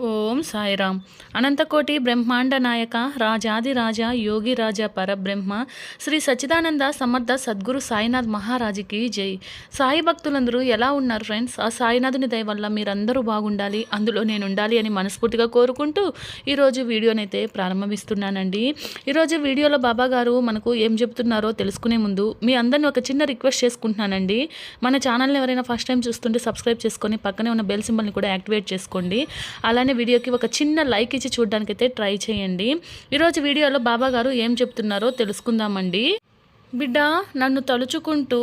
ఓం సాయిరామ్. అనంతకోటి బ్రహ్మాండ నాయక రాజాది రాజా యోగి రాజా పరబ్రహ్మ శ్రీ సచ్చిదానంద సమర్థ సద్గురు సాయినాథ్ మహారాజుకి జై. సాయి భక్తులందరూ ఎలా ఉన్నారు ఫ్రెండ్స్? ఆ సాయినాథుని దయ వల్ల మీరందరూ బాగుండాలి అందులో నేను ఉండాలి అని మనస్ఫూర్తిగా కోరుకుంటూ ఈరోజు వీడియోనైతే ప్రారంభిస్తున్నానండి. ఈరోజు వీడియోలో బాబా గారు మనకు ఏం చెప్తున్నారో తెలుసుకునే ముందు మీ అందరిని ఒక చిన్న రిక్వెస్ట్ చేసుకుంటున్నానండి. మన ఛానల్ని ఎవరైనా ఫస్ట్ టైం చూస్తుంటే సబ్స్క్రైబ్ చేసుకొని పక్కనే ఉన్న బెల్ సింబల్ని కూడా యాక్టివేట్ చేసుకోండి. అలా అలానే వీడియోకి ఒక చిన్న లైక్ ఇచ్చి చూడడానికైతే ట్రై చేయండి. ఈరోజు వీడియోలో బాబా గారు ఏం చెప్తున్నారో తెలుసుకుందామండి. బిడ్డ నన్ను తలుచుకుంటూ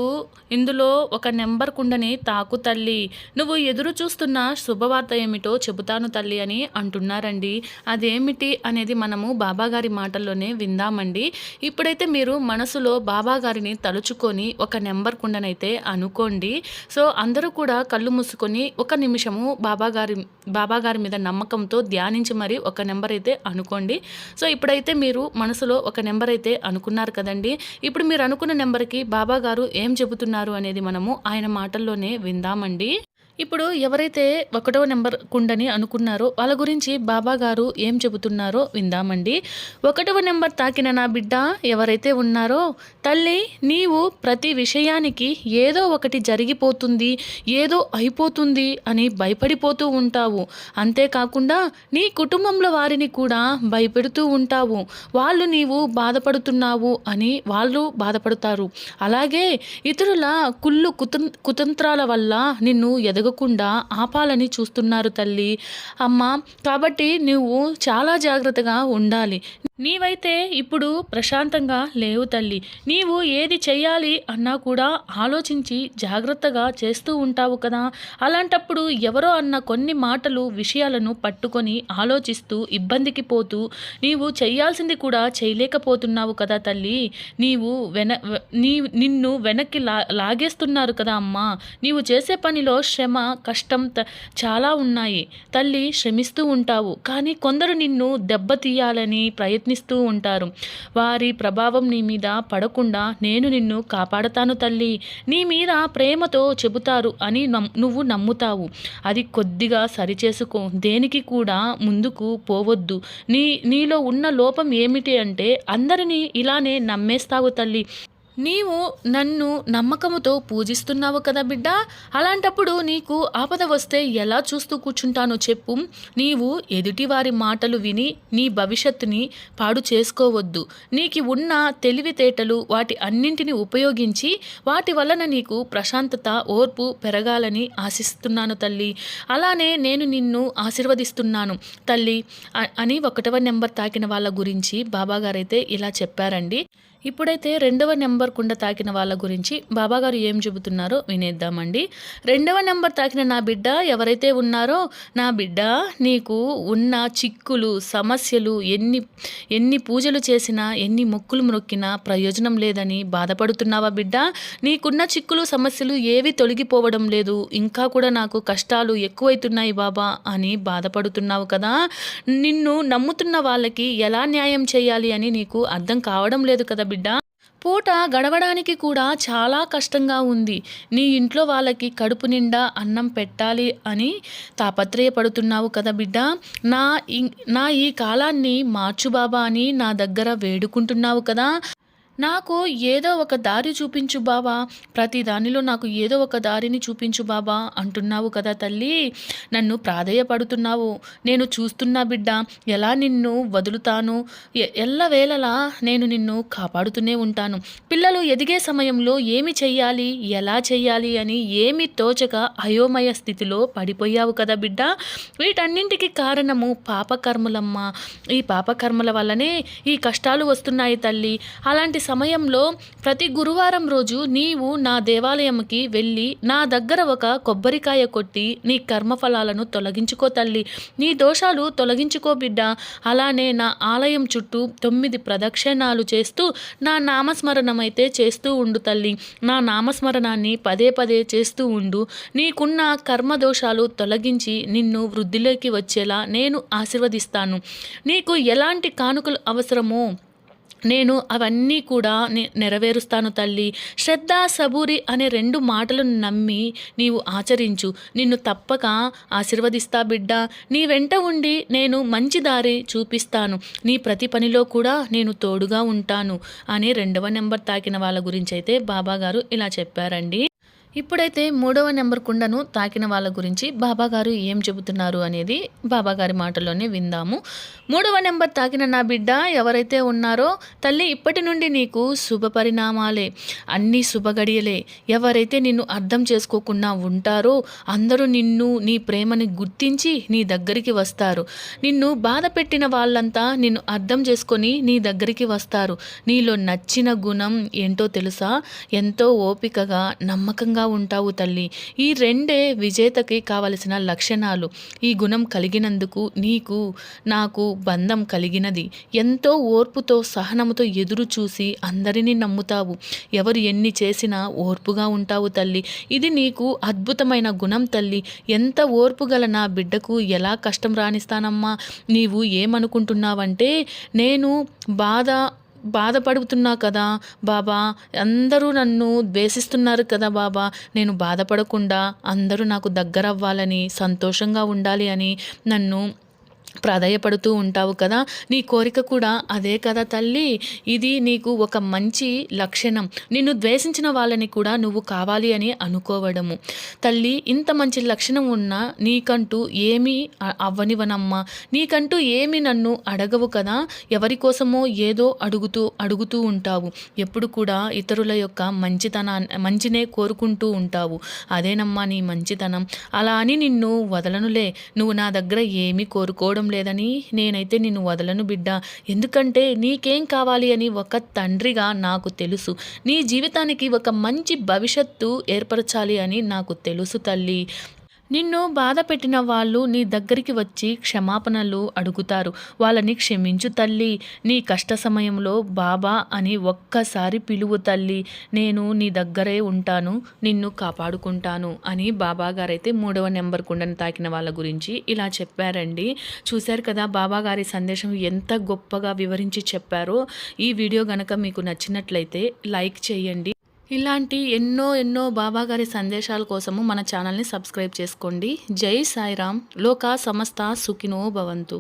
ఇందులో ఒక నెంబర్ కుండని తాకు తల్లి. నువ్వు ఎదురు చూస్తున్న శుభవార్త ఏమిటో చెబుతాను తల్లి అని అంటున్నారండి. అదేమిటి అనేది మనము బాబాగారి మాటల్లోనే విందామండి. ఇప్పుడైతే మీరు మనసులో బాబాగారిని తలుచుకొని ఒక నెంబర్ కుండనైతే అనుకోండి. సో అందరూ కూడా కళ్ళు మూసుకొని ఒక నిమిషము బాబాగారి బాబాగారి మీద నమ్మకంతో ధ్యానించి మరి ఒక నెంబర్ అయితే అనుకోండి. సో ఇప్పుడైతే మీరు మనసులో ఒక నెంబర్ అయితే అనుకున్నారు కదండి. ఇప్పుడు మీరు అనుకున్న నెంబర్కి బాబా గారు ఏం చెబుతున్నారు అనేది మనము ఆయన మాటల్లోనే విందామండి. ఇప్పుడు ఎవరైతే ఒకటో నెంబర్ కుండని అనుకున్నారో వాళ్ళ గురించి బాబా గారు ఏం చెబుతున్నారో విందామండి. ఒకటవ నెంబర్ తాకిన నా బిడ్డ ఎవరైతే ఉన్నారో తల్లి నీవు ప్రతి విషయానికి ఏదో ఒకటి జరిగిపోతుంది ఏదో అయిపోతుంది అని భయపడిపోతూ ఉంటావు. అంతేకాకుండా నీ కుటుంబంలో వారిని కూడా భయపెడుతూ ఉంటావు. వాళ్ళు నీవు బాధపడుతున్నావు అని వాళ్ళు బాధపడతారు. అలాగే ఇతరుల కుళ్ళు కుతం కుతంత్రాల వల్ల నిన్ను ఎదగకుండా ఆపాలని చూస్తున్నారు తల్లి. అమ్మ కాబట్టి నువ్వు చాలా జాగ్రత్తగా ఉండాలి. నీవైతే ఇప్పుడు ప్రశాంతంగా లేవు తల్లి. నీవు ఏది చెయ్యాలి అన్నా కూడా ఆలోచించి జాగ్రత్తగా చేస్తూ ఉంటావు కదా. అలాంటప్పుడు ఎవరో అన్న కొన్ని మాటలు విషయాలను పట్టుకొని ఆలోచిస్తూ ఇబ్బందికి పోతూ నీవు చేయాల్సింది కూడా చేయలేకపోతున్నావు కదా తల్లి. నీవు వెన నీ నిన్ను వెనక్కి లా లాగేస్తున్నారు కదా అమ్మా. నీవు చేసే పనిలో శ్రమ కష్టం చాలా ఉన్నాయి. తల్లి శ్రమిస్తూ ఉంటావు. కానీ కొందరు నిన్ను దెబ్బతీయాలని ప్రయత్నిస్తూ ఉంటారు. వారి ప్రభావం నీ మీద పడకుండా నేను నిన్ను కాపాడతాను తల్లి. నీ మీద ప్రేమతో చెబుతారు అని నువ్వు నమ్ముతావు. అది కొద్దిగా సరిచేసుకో. దేనికి కూడా ముందుకు పోవద్దు. నీ నీలో ఉన్న లోపం ఏమిటి అంటే అందరినీ ఇలానే నమ్మేస్తావు తల్లి. నీవు నన్ను నమ్మకముతో పూజిస్తున్నావు కదా బిడ్డ? అలాంటప్పుడు నీకు ఆపద వస్తే ఎలా చూస్తూ కూర్చుంటానో చెప్పు. నీవు ఎదుటివారి మాటలు విని నీ భవిష్యత్తుని పాడు చేసుకోవద్దు. నీకు ఉన్న తెలివితేటలు వాటి అన్నింటిని ఉపయోగించి వాటి వలన నీకు ప్రశాంతత ఓర్పు పెరగాలని ఆశిస్తున్నాను తల్లి. అలానే నేను నిన్ను ఆశీర్వదిస్తున్నాను. తల్లి అని ఒకటవ నెంబర్ తాకిన వాళ్ళ గురించి బాబాగారైతే ఇలా చెప్పారండి. ఇప్పుడైతే రెండవ నెంబర్ కుండ తాకిన వాళ్ళ గురించి బాబాగారు ఏం చెబుతున్నారో వినేద్దామండి. రెండవ నెంబర్ తాకిన నా బిడ్డ ఎవరైతే ఉన్నారో నా బిడ్డ నీకు ఉన్న చిక్కులు సమస్యలు ఎన్ని ఎన్ని పూజలు చేసినా ఎన్ని మొక్కులు మొక్కినా ప్రయోజనం లేదని బాధపడుతున్నావా బిడ్డ? నీకున్న చిక్కులు సమస్యలు ఏవి తొలగిపోవడం లేదు. ఇంకా కూడా నాకు కష్టాలు ఎక్కువైతున్నాయి బాబా అని బాధపడుతున్నావు కదా? నిన్ను నమ్ముతున్న వాళ్ళకి ఎలా న్యాయం చేయాలి అని నీకు అర్థం కావడం లేదు కదా బిడ్డ. పూట గడవడానికి కూడా చాలా కష్టంగా ఉంది. నీ ఇంట్లో వాళ్ళకి కడుపు నిండా అన్నం పెట్టాలి అని తాపత్రయపడుతున్నావు కదా బిడ్డ. నా నా ఈ కాలాన్ని మార్చు బాబా అని నా దగ్గర వేడుకుంటున్నావు కదా. నాకు ఏదో ఒక దారి చూపించు బాబా ప్రతి దానిలో నాకు ఏదో ఒక దారిని చూపించు బాబా అంటున్నావు కదా తల్లి. నన్ను ప్రాధేయపడుతున్నావు. నేను చూస్తున్నా బిడ్డ ఎలా నిన్ను వదులుతాను? ఎల్లవేళలా నేను నిన్ను కాపాడుతూనే ఉంటాను. పిల్లలు ఎదిగే సమయంలో ఏమి చెయ్యాలి ఎలా చెయ్యాలి అని ఏమి తోచక అయోమయ స్థితిలో పడిపోయావు కదా బిడ్డ. వీటన్నింటికి కారణము పాపకర్మలమ్మ. ఈ పాపకర్మల వల్లనే ఈ కష్టాలు వస్తున్నాయి తల్లి. అలాంటి సమయంలో ప్రతి గురువారం రోజు నీవు నా దేవాలయంకి వెళ్ళి నా దగ్గర ఒక కొబ్బరికాయ కొట్టి నీ కర్మఫలాలను తొలగించుకో తల్లి. నీ దోషాలు తొలగించుకో బిడ్డ. అలానే నా ఆలయం చుట్టూ తొమ్మిది ప్రదక్షిణాలు చేస్తూ నా నామస్మరణం అయితే చేస్తూ ఉండు తల్లి. నా నామస్మరణాన్ని పదే పదే చేస్తూ ఉండు. నీకున్న కర్మ దోషాలు తొలగించి నిన్ను వృద్ధిలోకి వచ్చేలా నేను ఆశీర్వదిస్తాను. నీకు ఎలాంటి కానుకలు అవసరమో నేను అవన్నీ కూడా నెరవేరుస్తాను తల్లి. శ్రద్ధ సబూరి అనే రెండు మాటలను నమ్మి నీవు ఆచరించు. నిన్ను తప్పక ఆశీర్వదిస్తా బిడ్డ. నీ వెంట ఉండి నేను మంచి దారి చూపిస్తాను. నీ ప్రతి పనిలో కూడా నేను తోడుగా ఉంటాను. అని రెండవ నెంబర్ తాకిన వాళ్ళ గురించి అయితే బాబా గారు ఇలా చెప్పారండి. ఇప్పుడైతే మూడవ నెంబర్ కుండను తాకిన వాళ్ళ గురించి బాబాగారు ఏం చెబుతున్నారు అనేది బాబాగారి మాటలోనే విందాము. మూడవ నెంబర్ తాకిన నా బిడ్డ ఎవరైతే ఉన్నారో తల్లి ఇప్పటి నుండి నీకు శుభ పరిణామాలే అన్ని శుభగడియలే ఎవరైతే నిన్ను అర్థం చేసుకోకుండా ఉంటారో అందరూ నిన్ను నీ ప్రేమని గుర్తించి నీ దగ్గరికి వస్తారు. నిన్ను బాధ పెట్టిన వాళ్ళంతా నిన్ను అర్థం చేసుకొని నీ దగ్గరికి వస్తారు. నీలో నచ్చిన గుణం ఏంటో తెలుసా? ఎంతో ఓపికగా నమ్మకంగా ఉంటావు తల్లి. ఈ రెండే విజేతకి కావలసిన లక్షణాలు. ఈ గుణం కలిగినందుకు నీకు నాకు బంధం కలిగినది. ఎంతో ఓర్పుతో సహనముతో ఎదురు చూసి అందరినీ నమ్ముతావు. ఎవరు ఎన్ని చేసినా ఓర్పుగా ఉంటావు తల్లి. ఇది నీకు అద్భుతమైన గుణం తల్లి. ఎంత ఓర్పు గల నా బిడ్డకు ఎలా కష్టం రాణిస్తానమ్మా నీవు ఏమనుకుంటున్నావంటే నేను బాధ బాధపడుతున్నా కదా బాబా అందరూ నన్ను ద్వేషిస్తున్నారు కదా బాబా నేను బాధపడకుండా అందరూ నాకు దగ్గర అవ్వాలని సంతోషంగా ఉండాలి అని నన్ను ప్రాధాయపడుతూ ఉంటావు కదా. నీ కోరిక కూడా అదే కదా తల్లి. ఇది నీకు ఒక మంచి లక్షణం. నిన్ను ద్వేషించిన వాళ్ళని కూడా నువ్వు కావాలి అని అనుకోవడము. తల్లి ఇంత మంచి లక్షణం ఉన్నా నీకంటూ ఏమీ అవ్వనివనమ్మా నీకంటూ ఏమి నన్ను అడగవు కదా. ఎవరి కోసమో ఏదో అడుగుతూ అడుగుతూ ఉంటావు. ఎప్పుడు కూడా ఇతరుల యొక్క మంచితనాన్ని మంచినే కోరుకుంటూ ఉంటావు. అదేనమ్మా నీ మంచితనం. అలా అని నిన్ను వదలనులే. నువ్వు నా దగ్గర ఏమీ కోరుకోవడం లేదని నేనైతే నిన్ను వదలను బిడ్డ. ఎందుకంటే నీకేం కావాలి అని ఒక తండ్రిగా నాకు తెలుసు. నీ జీవితానికి ఒక మంచి భవిష్యత్తు ఏర్పరచాలి అని నాకు తెలుసు తల్లి. నిన్ను బాధ పెట్టిన వాళ్ళు నీ దగ్గరికి వచ్చి క్షమాపణలు అడుగుతారు. వాళ్ళని క్షమించు తల్లి. నీ కష్ట సమయంలో బాబా అని ఒక్కసారి పిలువు తల్లి. నేను నీ దగ్గరే ఉంటాను. నిన్ను కాపాడుకుంటాను అని బాబా గారైతే మూడవ నెంబర్ కుండను తాకిన వాళ్ళ గురించి ఇలా చెప్పారండి. చూశారు కదా బాబా గారి సందేశం ఎంత గొప్పగా వివరించి చెప్పారో. ఈ వీడియో గనక మీకు నచ్చినట్లయితే లైక్ చేయండి. ఇలాంటి ఎన్నో ఎన్నో బాబా గారి సందేశాల కోసము మన ఛానల్ని సబ్స్క్రైబ్ చేసుకోండి. జై సాయిరామ్. లోకా సమస్త సుఖినో భవంతు.